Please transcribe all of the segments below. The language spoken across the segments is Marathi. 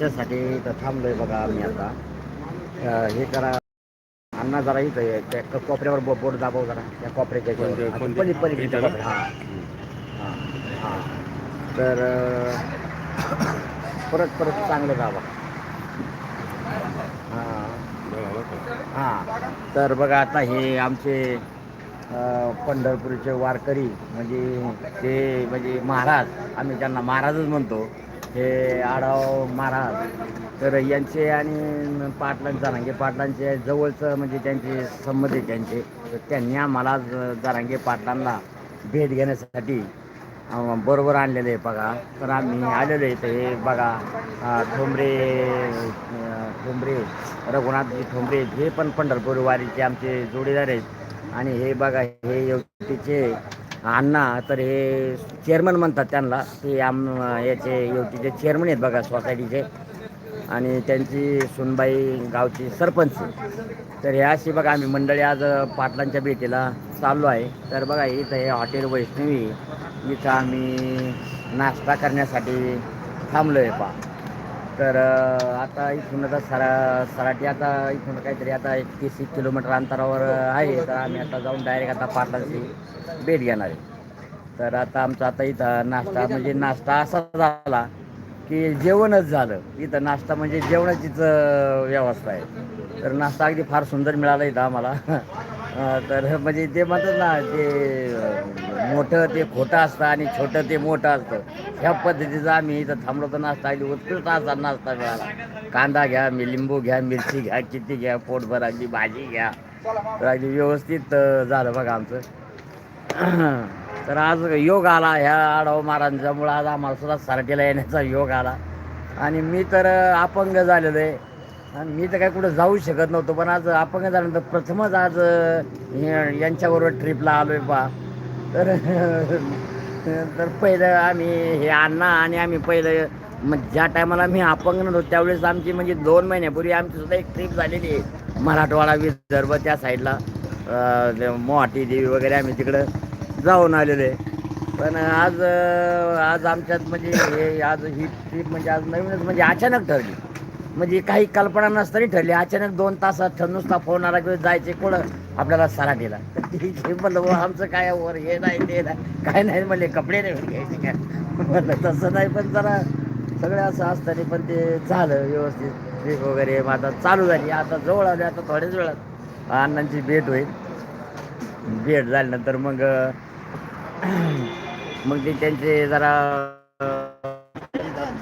नाश्त्यासाठी इथं थांबलोय बघा आम्ही आता हे करा अण्णा जरा इथं आहे. त्या कोपऱ्यावर बो- बोट दाबव जरा त्या कोपऱ्याच्या? पलीकडे-? कोपऱ्यात. हां हां तर परत परत चांगलं दाबा हां. हां तर बघा आता हे आमचे पंढरपूरचे वारकरी म्हणजे ते म्हणजे महाराज आम्ही त्यांना महाराजच म्हणतो हे आढाव महाराज. तर यांचे आणि पाटलां जारांगे पाटलांचे जवळचं म्हणजे त्यांचे संबंध आहे त्यांचे. तर त्यांनी आम्हाला जारांगे पाटलांना भेट घेण्यासाठी बरोबर आणलेलं आहे बघा. तर आम्ही आलेलो आहे तर हे बघा ठोंबरे ठोंबरे रघुनाथजी ठोंबरे हे पण पंढरपूर वारीचे आमचे जोडीदार आहेत. आणि हे बघा हे युवतीचे अण्णा तर हे चेअरमन म्हणतात त्यांना. ते आम याचे युवतीचे चेअरमन आहेत बघा सोसायटीचे. आणि त्यांची सुनबाई गावची सरपंच तर हे अशी बघा आम्ही मंडळी आज पाटलांच्या भेटीला चाललो आहे. तर बघा इथं हे हॉटेल वैष्णवी इथं आम्ही नाश्ता करण्यासाठी थांबलो आहे पा तर आता इथून आता सरा सराटी आता इथून काहीतरी आता एक तीस एक किलोमीटर अंतरावर आहे. तर आम्ही आता जाऊन डायरेक्ट आता पार्लरची भेट घेणार आहे. तर आता आमचा आता इथं नाश्ता म्हणजे नाश्ता असा झाला की जेवणच झालं. इथं नाश्ता म्हणजे जेवणाचीच व्यवस्था आहे. तर नाश्ता अगदी फार सुंदर मिळाला इथं आम्हाला. तर म्हणजे ते म्हणतात ना ते मोठं ते खोटं असतं आणि छोटं ते मोठं असतं. ह्या पद्धतीचं आम्ही इथं थांबलो तर नाश्ता आली उत्कृष्ट असा नाश्ता मिळाला. कांदा घ्या मी लिंबू घ्या मिरची घ्या किती घ्या पोटभर अगदी भाजी घ्या. तर अगदी व्यवस्थित झालं बघा आमचं. तर आज योग आला ह्या आढाव महाराजांच्यामुळं आज आम्हाला सुद्धा सारखेला येण्याचा योग आला. आणि मी तर अपंग झालेलो आहे. आणि मी तर काय कुठं जाऊ शकत नव्हतो पण आज अपंग झाल्यानंतर प्रथमच आज हे- यांच्याबरोबर ट्रिपला आलो आहे पा तर तर पहिलं आम्ही हे अण्णा आणि आम्ही पहिलं मग ज्या टायमाला मी अपंग नव्हतो त्यावेळेस आमची म्हणजे दोन महिन्यापूर्वी आमची सुद्धा एक ट्रिप झालेली आहे. मराठवाडा विदर्भ त्या साईडला मोहाटी देवी वगैरे आम्ही तिकडं जाऊन आलेलो आहे. पण आज आज आमच्यात म्हणजे हे आज ही ट्रिप म्हणजे आज नवीनच म्हणजे अचानक ठरली. म्हणजे काही कल्पना नसताना ठरली. अचानक दोन तासात ठर नुसता फोन आला की जायचे कोण आपल्याला सारा तर ठीक आहे म्हणलं आमचं काय वर हे नाही ते नाही. काय नाही म्हणले कपडे नाही घ्यायचे काय म्हणलं तसं नाही पण जरा सगळं असं असताना पण ते झालं व्यवस्थित. ट्रीप वगैरे मग आता चालू झाली. आता जवळ आले आता थोड्याच वेळात अण्णांची भेट होईल. भेट झाल्यानंतर मग मग ते त्यांचे जरा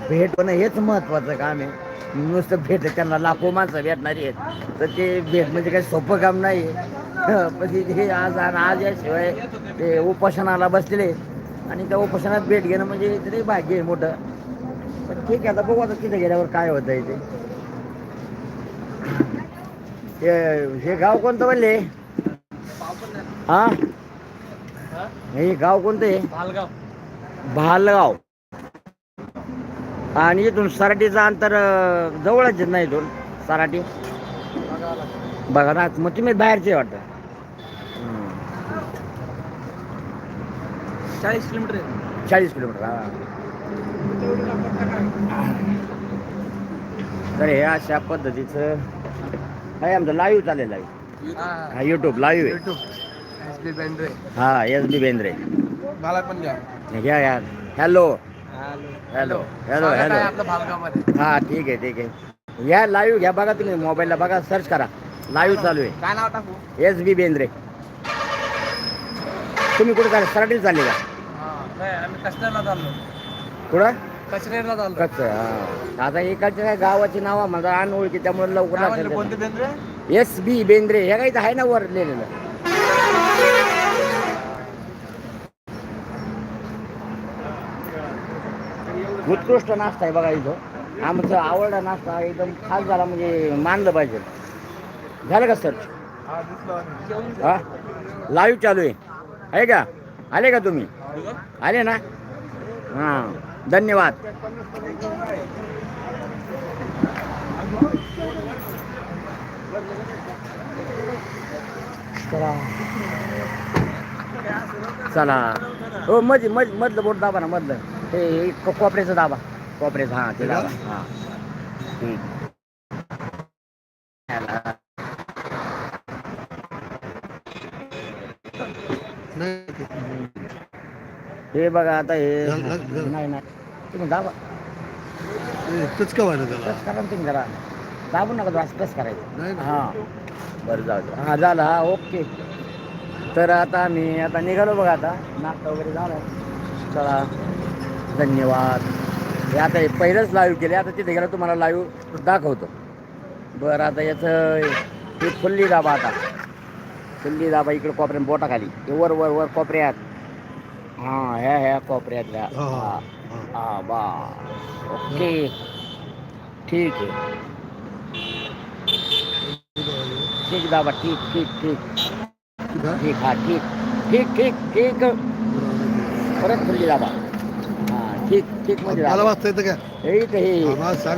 भेट पण हेच महत्वाचं काम आहे. नुसतं भेट त्यांना लाखो माणसं भेटणारी आहेत. तर ते भेट म्हणजे काही सोपं काम नाही आहे. पण ते आज आज याशिवाय ते उपोषणाला बसलेले आणि त्या उपोषणात भेट घेणं म्हणजे तरी भाग्य आहे मोठं. पण ठीक आहे आता बघू आता तिथे गेल्यावर काय होतं आहे ते. हे- हे गाव कोणतं म्हणले? हा? हे गाव कोणतं आहे? भालगाव. भालगाव. आणि इथून सराटीचं अंतर अं, जवळच आहे ना इथून सराटी. बघा ना मग तुम्ही बाहेरचे वाटतं. हम्म. चाळीस किलोमीटर आहे. चाळीस किलोमीटर हा. तर हे अशा पद्धतीचं आहे आमचं लाईव्ह चालेल आहे. हा. हा युट्यूब लाईव्ह आहे. हा एस बी बेंद्रे मला पण घ्या. घ्या घ्या. Hello hello. हॅलो हॅलो हा ठीक आहे ठीक आहे. घ्या लाईव्ह घ्या बघा तुम्ही मोबाईलला बघा सर्च करा. लाईव्ह चालू आहे. काय नाव टाकू? S B Bendre. तुम्ही कुठे चालले? सराटीला चालले का? हा आम्ही चाललो. कुठं? कचऱ्याला चाललो. हा. आता एकाच्या काय गावाची नाव माझा अनओळखी त्यामुळे लवकर एस बी बेंद्रे हे काही आहे ना वर लिहिलेलं. उत्कृष्ट नाश्ता आहे बघा इथं. आमचा आवडला नाश्ता एकदम खास झाला म्हणजे मानलं पाहिजे. झालं का सर हा? लाईव्ह चालू आहे. आहे का? आले का तुम्ही? आले ना? हां. धन्यवाद. चला. चला हो मध मध मधलं बोट दाबा ना मधलं. ते हे को- कोपऱ्याचं दाबा. कोपऱ्याचं हां ते दाबा हां ठीक हे. बघा आता हे. नाही नाही. तुम्ही दाबा. टच का व्हायला त्याला. प्रेस करा ना तुम्ही जरा. दाबू नका तो प्रेस करायचं. नाही ना. हां. बरं जाऊ दे. हां झालं हा ओके. तर आता आम्ही आता निघालो बघा आता. नाश्ता वगैरे झाला. चला. धन्यवाद. हे आता पहिलंच लाईव्ह केले आता तिथे गेलं तुम्हाला लाईव्ह दाखवतो. बरं आता याचं हे फुल्ली दाबा आता. फुल्ली दाबा इकडे कोपऱ्यात बोटाखाली. हे वर वर वर कोपऱ्यात. हां ह्या ह्या कोपऱ्यातल्या हा, हा, बा. ओके. ठीक आहे. ठीक दाबा. ठीक ठीक ठीक. ठीक हा ठीक. ठीक ठीक ठीक. परत फुल्ली दाबा. ठीक ठीकमध्ये मला वाचता येतं का? हे इथे हे. आम्हाला सांगा